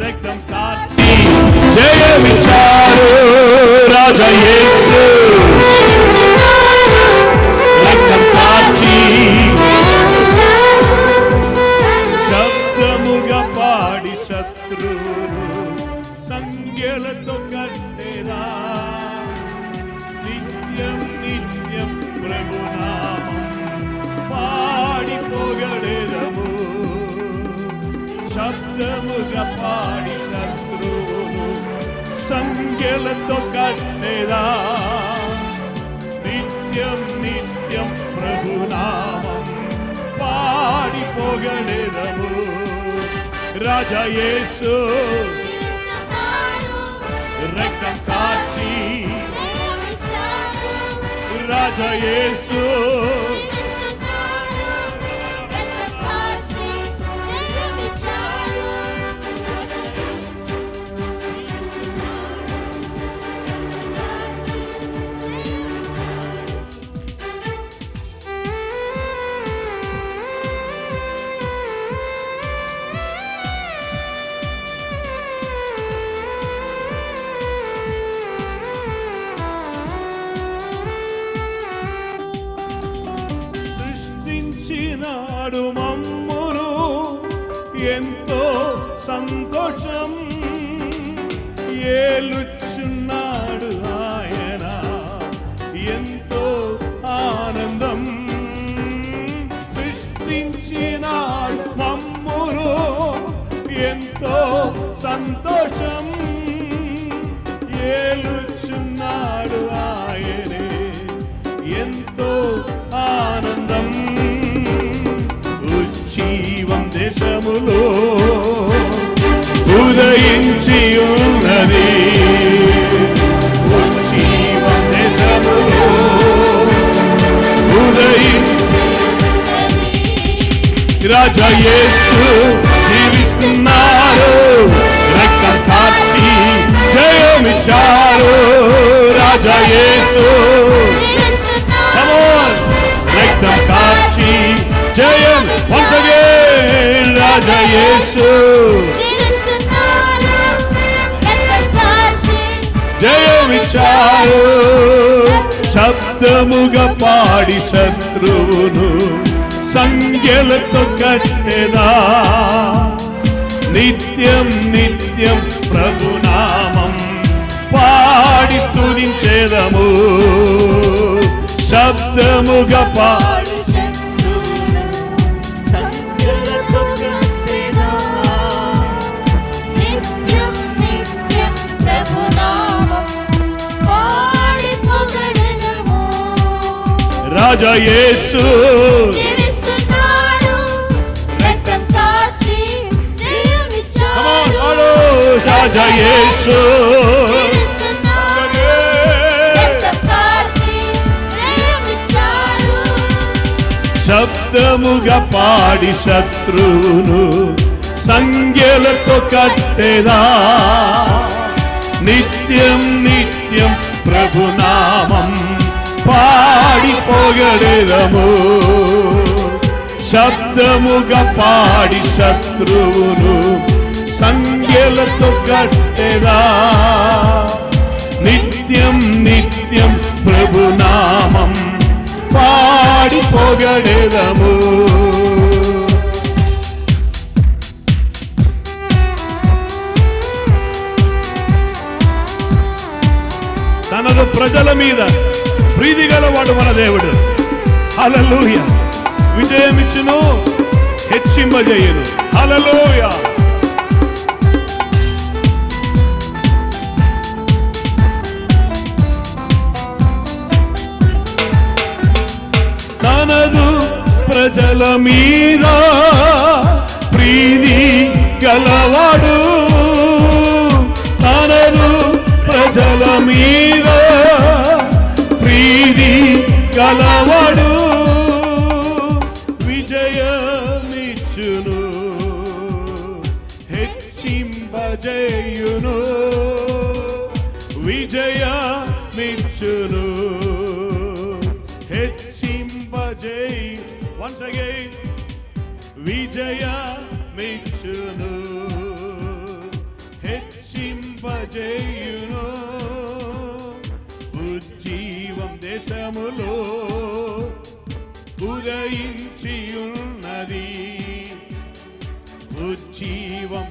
రక్తం కార్చి జయమిచ్చారు రాజయేసు సంఖ్యలతో కట్టేరా నిత్యం నిత్యం ప్రభునామం పాడి పొగడెదము రాజా యేసు రక్తం కాచి రాజా నాడు మమ్మును. ఎంతో సంతోషం. ఏలుచున్నాడు ఆయన. ఎంతో ఉదయించి ఉన్నది రాజా యేసు జీవిస్తున్నారు. రక్తం కార్చి జయమిచ్చారు. రాజా యేసు! రక్తం కార్చి జయం once again రాజా యేసు జయమిచ్చారు శబ్దముగా పాడి శత్రువును సంఖ్యలతో కట్టెదా. నిత్యం నిత్యం ప్రభునామం పాడి స్తుతించేదము. శబ్దముగా పాడి రాజా యేసు. రాజా యేసు. శబ్దముగా పాడి శత్రువును సంఖ్యలతో కట్టెదా? నిత్యం నిత్యం పొగడెదము శబ్దముగా పాడి శత్రువును సంఖ్యలతో కట్టెదా నిత్యం నిత్యం ప్రభునామం పాడి పొగడెదము. తనదు ప్రజల మీద ప్రీతి గలవాడు మన దేవుడు. హలలుయ విజయమిచ్చును హెచ్చింపజేయను. హలలోయ తనదు ప్రజల మీద ప్రీతి గలవాడు. తనదు ప్రజల మీద ప్రీతి గలవాడు. విజయమిచ్చును హెచ్చింపజై వన్స్ అగైన్ విజయమిచ్చును హెచ్చింపజేయును. ఉజ్జీవం దేశములో ఉదయించి ఉన్నది ఉజ్జీవం